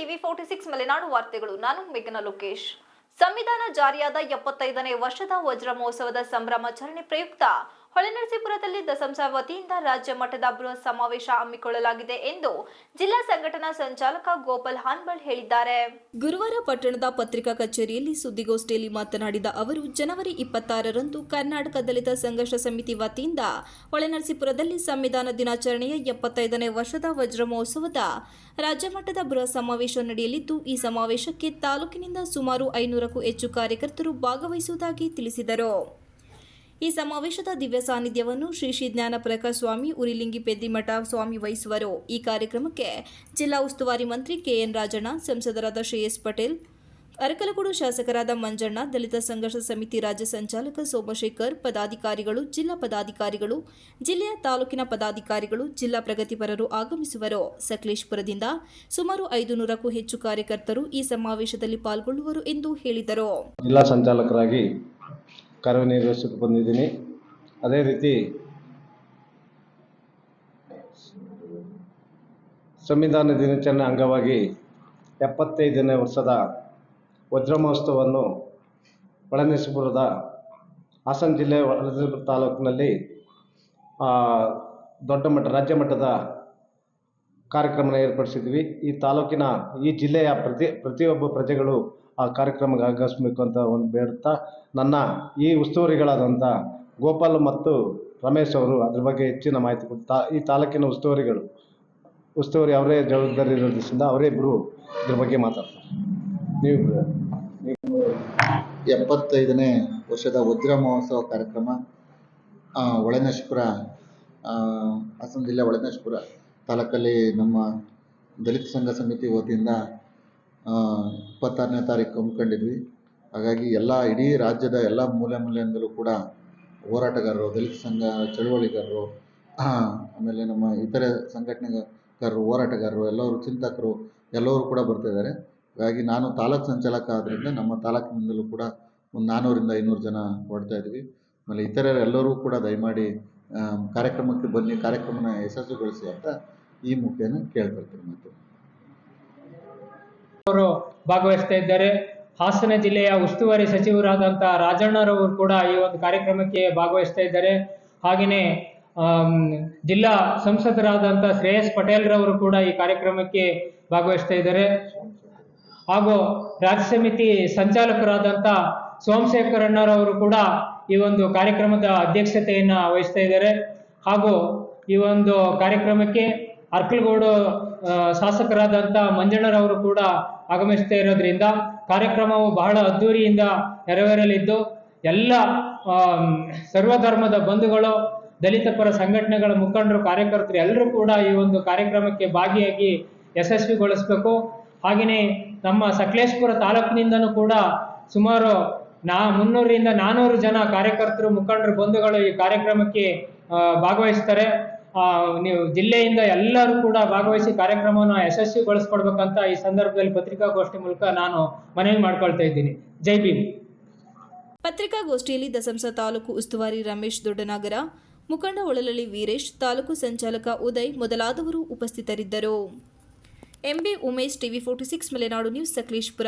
TV forty six Malenadu ವಾರ್ತೆಗಳು. ನಾನು ಮೇಘನ ಲೋಕೇಶ್. ಸಂವಿಧಾನ ಜಾರಿಯಾದ ಎಪ್ಪತ್ತೈದನೇ ವರ್ಷದ ವಜ್ರ ಮಹೋತ್ಸವದ ಸಂಭ್ರಮಾಚರಣೆ ಪ್ರಯುಕ್ತ. ಹೊಳೆನರಸೀಪುರದಲ್ಲಿ ದಸಂಸ ವತಿಯಿಂದ ರಾಜ್ಯ ಮಟ್ಟದ ಬೃಹತ್ ಸಮಾವೇಶ ಹಮ್ಮಿಕೊಳ್ಳಲಾಗಿದೆ ಎಂದು ಜಿಲ್ಲಾ ಸಂಘಟನಾ ಸಂಚಾಲಕ ಗೋಪಾಲ್ ಹಾನ್ಬಳ್ ಹೇಳಿದ್ದಾರೆ. ಗುರುವಾರ ಪಟ್ಟಣದ ಪತ್ರಿಕಾ ಕಚೇರಿಯಲ್ಲಿ ಸುದ್ದಿಗೋಷ್ಠಿಯಲ್ಲಿ ಮಾತನಾಡಿದ ಅವರು, ಜನವರಿ ಇಪ್ಪತ್ತಾರರಂದು ಕರ್ನಾಟಕ ದಲಿತ ಸಂಘರ್ಷ ಸಮಿತಿ ವತಿಯಿಂದ ಹೊಳೆನರಸೀಪುರದಲ್ಲಿ ಸಂವಿಧಾನ ದಿನಾಚರಣೆಯ ಎಪ್ಪತ್ತೈದನೇ ವರ್ಷದ ವಜ್ರ ಮಹೋತ್ಸವದ ರಾಜ್ಯ ಮಟ್ಟದ ಬೃಹತ್ ಸಮಾವೇಶ ನಡೆಯಲಿದ್ದು, ಈ ಸಮಾವೇಶಕ್ಕೆ ತಾಲೂಕಿನಿಂದ ಸುಮಾರು ಐನೂರಕ್ಕೂ ಹೆಚ್ಚು ಕಾರ್ಯಕರ್ತರು ಭಾಗವಹಿಸುವುದಾಗಿ ತಿಳಿಸಿದರು. ಈ ಸಮಾವೇಶದ ದಿವ್ಯ ಸಾನ್ನಿಧ್ಯವನ್ನು ಶ್ರೀ ಶ್ರೀ ಜ್ಞಾನಪ್ರಕಾಶ ಸ್ವಾಮಿ, ಉರಿಲಿಂಗಿ ಪೆದ್ದಿಮಠ ಸ್ವಾಮಿ ವಹಿಸುವರು. ಈ ಕಾರ್ಯಕ್ರಮಕ್ಕೆ ಜಿಲ್ಲಾ ಉಸ್ತುವಾರಿ ಮಂತ್ರಿ ಕೆಎನ್ ರಾಜಣ್ಣ, ಸಂಸದರಾದ ಶ್ರೇಯಸ್ ಪಟೇಲ್ ಅರಕಲಗೂಡು ಶಾಸಕರಾದ ಮಂಜಣ್ಣ, ದಲಿತ ಸಂಘರ್ಷ ಸಮಿತಿ ರಾಜ್ಯ ಸಂಚಾಲಕ ಸೋಮಶೇಖರ್, ಪದಾಧಿಕಾರಿಗಳು, ಜಿಲ್ಲಾ ಪದಾಧಿಕಾರಿಗಳು, ಜಿಲ್ಲೆಯ ತಾಲೂಕಿನ ಪದಾಧಿಕಾರಿಗಳು, ಜಿಲ್ಲಾ ಪ್ರಗತಿಪರರು ಆಗಮಿಸುವರು. ಸಕಲೇಶ್ಪುರದಿಂದ ಸುಮಾರು ಐದು ನೂರಕ್ಕೂ ಹೆಚ್ಚು ಕಾರ್ಯಕರ್ತರು ಈ ಸಮಾವೇಶದಲ್ಲಿ ಪಾಲ್ಗೊಳ್ಳುವರು ಎಂದು ಹೇಳಿದರು. ಜಿಲ್ಲಾ ಸಂಚಾಲಕರಾಗಿ ಕಾರ್ಯನಿರ್ವಹಿಸಕ್ಕೆ ಬಂದಿದ್ದೀನಿ. ಅದೇ ರೀತಿ ಸಂವಿಧಾನ ದಿನಾಚರಣೆ ಅಂಗವಾಗಿ ಎಪ್ಪತ್ತೈದನೇ ವರ್ಷದ ವಜ್ರ ಮಹೋತ್ಸವವನ್ನು ಒಳನರಸೀಪುರದ ಹಾಸನ ಜಿಲ್ಲೆ ತಾಲೂಕಿನಲ್ಲಿ ದೊಡ್ಡ ಮಟ್ಟ, ರಾಜ್ಯ ಮಟ್ಟದ ಕಾರ್ಯಕ್ರಮನ ಏರ್ಪಡಿಸಿದ್ವಿ. ಈ ತಾಲೂಕಿನ ಈ ಜಿಲ್ಲೆಯ ಪ್ರತಿ, ಪ್ರತಿಯೊಬ್ಬ ಪ್ರಜೆಗಳು ಆ ಕಾರ್ಯಕ್ರಮಕ್ಕೆ ಆಗಮಿಸಬೇಕು ಅಂತ ಒಂದು ಬೇಡ್ತಾ ನನ್ನ ಈ ಉಸ್ತುವಾರಿಗಳಾದಂಥ ಗೋಪಾಲ್ ಮತ್ತು ರಮೇಶ್ ಅವರು ಅದ್ರ ಬಗ್ಗೆ ಹೆಚ್ಚಿನ ಮಾಹಿತಿ ಕೊಡ್ತಾ ಈ ತಾಲೂಕಿನ ಉಸ್ತುವಾರಿಗಳು. ಉಸ್ತುವಾರಿ ಅವರೇ ಜವಾಬ್ದಾರಿ ಇರೋದ್ರಿಂದ ಅವರೇ ಇಬ್ಬರು ಇದ್ರ ಬಗ್ಗೆ ಮಾತಾಡ್ತಾರೆ. ನೀವು ಎಪ್ಪತ್ತೈದನೇ ವರ್ಷದ ವಜ್ರ ಮಹೋತ್ಸವ ಕಾರ್ಯಕ್ರಮ ಆ, ಹಾಸನ ಜಿಲ್ಲೆ ಒಳನಶ್ಪುರ ತಾಲೂಕಲ್ಲಿ ನಮ್ಮ ದಲಿತ ಸಂಘ ಸಮಿತಿ ವತಿಯಿಂದ ಇಪ್ಪತ್ತಾರನೇ ತಾರೀಕು ಹಮ್ಮಿಕೊಂಡಿದ್ವಿ. ಹಾಗಾಗಿ ಎಲ್ಲ ಇಡೀ ರಾಜ್ಯದ ಎಲ್ಲ ಮೂಲೆ ಮೂಲೆಯಿಂದಲೂ ಕೂಡ ಹೋರಾಟಗಾರರು, ದಲಿತ ಸಂಘ ಚಳುವಳಿಗಾರರು ಆಮೇಲೆ ನಮ್ಮ ಇತರೆ ಸಂಘಟನೆಗಾರರು, ಹೋರಾಟಗಾರರು, ಎಲ್ಲರೂ ಚಿಂತಕರು, ಎಲ್ಲರೂ ಕೂಡ ಬರ್ತಿದ್ದಾರೆ ಹಾಗಾಗಿ ನಾನು ತಾಲೂಕು ಸಂಚಾಲಕ ಆದ್ದರಿಂದ ನಮ್ಮ ತಾಲೂಕಿನಿಂದಲೂ ಕೂಡ ಒಂದು ನಾನ್ನೂರಿಂದ ಐನೂರು ಜನ ಇದ್ವಿ. ಆಮೇಲೆ ಇತರರೆಲ್ಲರೂ ಕೂಡ ದಯಮಾಡಿ ಕಾರ್ಯಕ್ರಮಕ್ಕೆ ಬನ್ನಿ, ಕಾರ್ಯಕ್ರಮನ ಯಶಸ್ವಿಗೊಳಿಸಿ ಅಂತ ಈ ಮುಖೇನ ಕೇಳ್ಕೊಳ್ತೀನಿ ಮತ್ತು. ಅವರು ಭಾಗವಹಿಸ್ತಾ ಇದ್ದಾರೆ ಹಾಸನ ಜಿಲ್ಲೆಯ ಉಸ್ತುವಾರಿ ಸಚಿವರಾದಂಥ ರಾಜಣ್ಣರವರು ಕೂಡ ಈ ಒಂದು ಕಾರ್ಯಕ್ರಮಕ್ಕೆ ಭಾಗವಹಿಸ್ತಾ ಇದ್ದಾರೆ ಹಾಗೆಯೇ ಜಿಲ್ಲಾ ಸಂಸದರಾದಂಥ ಶ್ರೇಯಸ್ ಪಟೇಲ್ರವರು ಕೂಡ ಈ ಕಾರ್ಯಕ್ರಮಕ್ಕೆ ಭಾಗವಹಿಸ್ತಾ ಇದ್ದಾರೆ ಹಾಗೂ ರಾಜ್ಯ ಸಮಿತಿ ಸಂಚಾಲಕರಾದಂಥ ಸೋಮಶೇಖರಣ್ಣರವರು ಕೂಡ ಈ ಒಂದು ಕಾರ್ಯಕ್ರಮದ ಅಧ್ಯಕ್ಷತೆಯನ್ನು ವಹಿಸ್ತಾ ಇದ್ದಾರೆ ಹಾಗೂ ಈ ಒಂದು ಕಾರ್ಯಕ್ರಮಕ್ಕೆ ಅರ್ಕಲಗೂಡು ಶಾಸಕರಾದಂಥ ಮಂಜಣ್ಣರವರು ಕೂಡ ಆಗಮಿಸ್ತಾ ಇರೋದ್ರಿಂದ ಕಾರ್ಯಕ್ರಮವು ಬಹಳ ಅದ್ಧೂರಿಯಿಂದ ನೆರವೇರಲಿದ್ದು ಎಲ್ಲ ಸರ್ವಧರ್ಮದ ಬಂಧುಗಳು, ದಲಿತ ಪರ ಸಂಘಟನೆಗಳ ಮುಖಂಡರು, ಕಾರ್ಯಕರ್ತರು ಎಲ್ಲರೂ ಕೂಡ ಈ ಒಂದು ಕಾರ್ಯಕ್ರಮಕ್ಕೆ ಭಾಗಿಯಾಗಿ ಯಶಸ್ವಿಗೊಳಿಸಬೇಕು. ಹಾಗೆಯೇ ನಮ್ಮ ಸಕಲೇಶ್ಪುರ ತಾಲೂಕಿನಿಂದನೂ ಕೂಡ ಸುಮಾರು ನಾ, ಮುನ್ನೂರರಿಂದ ನಾನ್ನೂರು ಜನ ಕಾರ್ಯಕರ್ತರು, ಮುಖಂಡರು, ಬಂಧುಗಳು ಈ ಕಾರ್ಯಕ್ರಮಕ್ಕೆ ಭಾಗವಹಿಸ್ತಾರೆ. ನೀವು ಜಿಲ್ಲೆಯಿಂದ ಎಲ್ಲರೂ ಕೂಡ ಭಾಗವಹಿಸಿ ಕಾರ್ಯಕ್ರಮವನ್ನು ಯಶಸ್ವಿಗೊಳಿಸ್ಕೊಡ್ಬೇಕಂತ ಈ ಸಂದರ್ಭದಲ್ಲಿ ಪತ್ರಿಕಾಗೋಷ್ಠಿ ಮೂಲಕ ನಾನು ಮನವಿ ಮಾಡ್ಕೊಳ್ತಾ ಇದ್ದೀನಿ. ಜೈ ಭೀಮ್. ಪತ್ರಿಕಾಗೋಷ್ಠಿಯಲ್ಲಿ ದಸಂಸ ತಾಲೂಕು ಉಸ್ತುವಾರಿ ರಮೇಶ್ ದೊಡ್ಡನಾಗರ, ಮುಖಂಡ ಒಳಲಳ್ಳಿ ವೀರೇಶ್, ತಾಲೂಕು ಸಂಚಾಲಕ ಉದಯ್ ಮೊದಲಾದವರು ಉಪಸ್ಥಿತರಿದ್ದರು. MB Umesh TV forty six, Malenadu news Sakleshpur.